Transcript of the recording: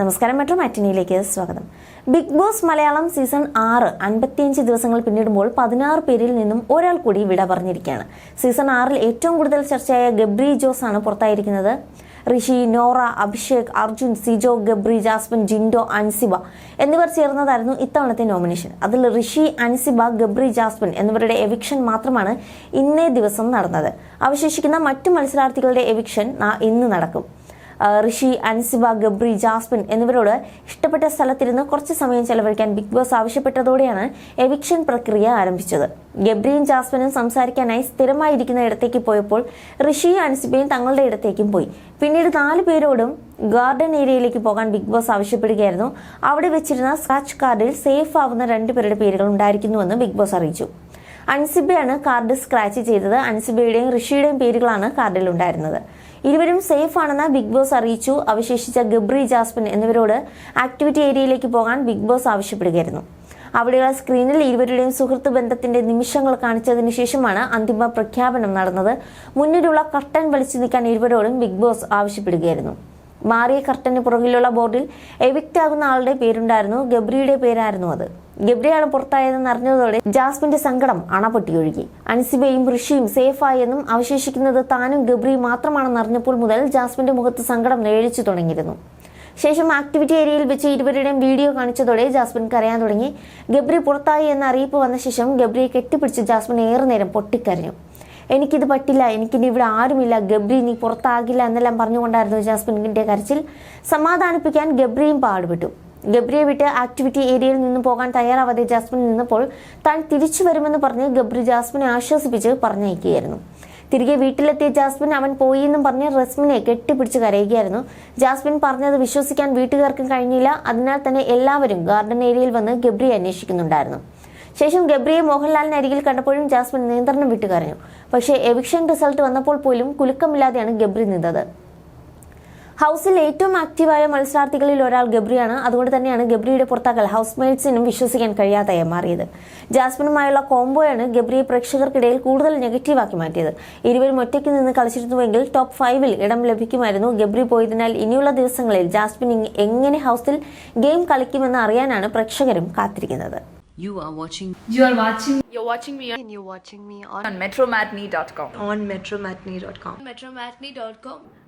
നമസ്കാരം മെട്രോ മാറ്റിനിയിലേക്ക് സ്വാഗതം. Big boss Malayalam season ആറ് അൻപത്തിയഞ്ച് ദിവസങ്ങൾ പിന്നിടുമ്പോൾ പതിനാറ് പേരിൽ നിന്നും ഒരാൾ കൂടി വിട പറഞ്ഞിരിക്കുകയാണ്. സീസൺ ആറിൽ ഏറ്റവും കൂടുതൽ ചർച്ചയായ ഗബ്രി ജോസ് ആണ് പുറത്തായിരിക്കുന്നത്. ഋഷി നോറ അഭിഷേക് അർജുൻ സിജോ ഗബ്രി ജാസ്മിൻ ജിൻഡോ അൻസിബ എന്നിവർ ചേർന്നതായിരുന്നു ഇത്തവണത്തെ നോമിനേഷൻ. അതിൽ ഋഷി അൻസിബ ഗബ്രി ജാസ്മിൻ എന്നിവരുടെ എവിക്ഷൻ മാത്രമാണ് ഇന്നേ ദിവസം നടന്നത്. അവശേഷിക്കുന്ന മറ്റു മത്സരാർത്ഥികളുടെ എവിക്ഷൻ ഇന്ന് നടക്കും. ഋഷി അൻസിബ ഗബ്രി ജാസ്മിൻ എന്നിവരോട് ഇഷ്ടപ്പെട്ട സ്ഥലത്തിരുന്ന് കുറച്ച് സമയം ചെലവഴിക്കാൻ ബിഗ് ബോസ് ആവശ്യപ്പെട്ടതോടെയാണ് എവിക്ഷൻ പ്രക്രിയ ആരംഭിച്ചത്. ഗബ്രിയും ജാസ്മിനും സംസാരിക്കാനായി സ്ഥിരമായിരിക്കുന്ന ഇടത്തേക്ക് പോയപ്പോൾ ഋഷിയും അൻസിബയും തങ്ങളുടെ ഇടത്തേക്കും പോയി. പിന്നീട് നാല് പേരോടും ഗാർഡൻ ഏരിയയിലേക്ക് പോകാൻ ബിഗ് ബോസ് ആവശ്യപ്പെടുകയായിരുന്നു. അവിടെ വെച്ചിരുന്ന സ്ക്രാച്ച് കാർഡിൽ സേഫ് ആവുന്ന രണ്ടുപേരുടെ പേരുകൾ ഉണ്ടായിരിക്കുന്നുവെന്ന് ബിഗ് ബോസ് അറിയിച്ചു. അൻസിബയാണ് കാർഡ് സ്ക്രാച്ച് ചെയ്തത്. അൻസിബയുടെയും ഋഷിയുടെയും പേരുകളാണ് കാർഡിൽ ഉണ്ടായിരുന്നത് ഇരുവരും സേഫ് ആണെന്ന് ബിഗ് ബോസ് അറിയിച്ചു. അവശേഷിച്ച ഗബ്രി ജാസ്മിൻ എന്നിവരോട് ആക്ടിവിറ്റി ഏരിയയിലേക്ക് പോകാൻ ബിഗ് ബോസ് ആവശ്യപ്പെടുകയായിരുന്നു. അവിടെയുള്ള സ്ക്രീനിൽ ഇരുവരുടെയും സുഹൃത്ത് ബന്ധത്തിന്റെ നിമിഷങ്ങൾ കാണിച്ചതിന് ശേഷമാണ് അന്തിമ പ്രഖ്യാപനം നടന്നത്. മുന്നിലുള്ള കർട്ടൻ വലിച്ചു നീക്കാൻ ഇരുവരോടും ബിഗ് ബോസ് ആവശ്യപ്പെടുകയായിരുന്നു. മാറിയ കർട്ടന് പുറകിലുള്ള ബോർഡിൽ എവിക്റ്റ് ആകുന്ന ആളുടെ പേരുണ്ടായിരുന്നു. ഗബ്രിയുടെ പേരായിരുന്നു അത്. ഗബ്രിയാണ് പുറത്തായതെന്ന് അറിഞ്ഞതോടെ ജാസ്മിന്റെ സങ്കടം അണപൊട്ടിയൊഴുകി. അൻസിബയും ഋഷിയും സേഫായെന്നും അവശേഷിക്കുന്നത് താനും ഗബ്രിയും മാത്രമാണെന്ന് അറിഞ്ഞപ്പോൾ മുതൽ ജാസ്മിന്റെ മുഖത്ത് സങ്കടം നേഴിച്ചു തുടങ്ങിയിരുന്നു. ശേഷം ആക്ടിവിറ്റി ഏരിയയിൽ വെച്ച് ഇരുവരുടെയും വീഡിയോ കാണിച്ചതോടെ ജാസ്മിൻ കരയാൻ തുടങ്ങി. ഗബ്രി പുറത്തായി എന്ന അറിയിപ്പ് വന്ന ശേഷം ഗബ്രിയെ കെട്ടിപ്പിടിച്ച് ജാസ്മിൻ ഏറെ നേരം പൊട്ടിക്കരഞ്ഞു. എനിക്കിത് പറ്റില്ല എനിക്കിനി ഇവിടെ ആരുമില്ല ഗബ്രി നീ പുറത്താകില്ല എന്നെല്ലാം പറഞ്ഞുകൊണ്ടായിരുന്നു ജാസ്മിന്റെ കരച്ചിൽ. സമാധാനിപ്പിക്കാൻ ഗബ്രിയും പാടുപെട്ടു. ഗബ്രിയെ വിട്ട് ആക്ടിവിറ്റി ഏരിയയിൽ നിന്ന് പോകാൻ തയ്യാറാവാതെ ജാസ്മിൻ നിന്നപ്പോൾ താൻ തിരിച്ചു വരുമെന്ന് പറഞ്ഞ് ഗബ്രി ജാസ്മിനെ ആശ്വസിപ്പിച്ച് പറഞ്ഞയക്കുകയായിരുന്നു. തിരികെ വീട്ടിലെത്തിയ ജാസ്മിൻ അവൻ പോയി എന്നും പറഞ്ഞ് റസ്മിനെ കെട്ടിപ്പിടിച്ച് കരയുകയായിരുന്നു. ജാസ്മിൻ പറഞ്ഞത് വിശ്വസിക്കാൻ വീട്ടുകാർക്കും കഴിഞ്ഞില്ല. അതിനാൽ തന്നെ എല്ലാവരും ഗാർഡൻ ഏരിയയിൽ വന്ന് ഗബ്രിയെ അന്വേഷിക്കുന്നുണ്ടായിരുന്നു. ശേഷം ഗബ്രിയെ മോഹൻലാലിന് അരികിൽ കണ്ടപ്പോഴും ജാസ്മിൻ നിയന്ത്രണം വിട്ടു കരഞ്ഞു പക്ഷേ എവിക്ഷൻ റിസൾട്ട് വന്നപ്പോൾ പോലും കുലുക്കമില്ലാതെയാണ് ഗബ്രി നിന്നത്. ഹൗസിൽ ഏറ്റവും ആക്റ്റീവായ മത്സരാർത്ഥികളിൽ ഒരാൾ ഗബ്രിയാണ് അതുകൊണ്ട് തന്നെയാണ് ഗബ്രിയുടെ പുറത്താക്കൽ ഹൗസ് മേറ്റ്സിനും വിശ്വസിക്കാൻ കഴിയാതായി മാറിയത് ജാസ്മിനുമായുള്ള കോംബോയാണ് ഗബ്രിയെ പ്രേക്ഷകർക്കിടയിൽ കൂടുതൽ നെഗറ്റീവാക്കി മാറ്റിയത് ഇരുവരും ഒറ്റയ്ക്ക് നിന്ന് കളിച്ചിരുന്നുവെങ്കിൽ ടോപ്പ് ഫൈവിൽ ഇടം ലഭിക്കുമായിരുന്നു ഗബ്രി പോയതിനാൽ ഇനിയുള്ള ദിവസങ്ങളിൽ ജാസ്മിൻ എങ്ങനെ ഹൗസിൽ ഗെയിം കളിക്കുമെന്ന് അറിയാനാണ് പ്രേക്ഷകരും കാത്തിരിക്കുന്നത് You are watching You are watching You're watching me on, and you're watching me on, on metromatney.com. on metromatney.com. metromatney.com.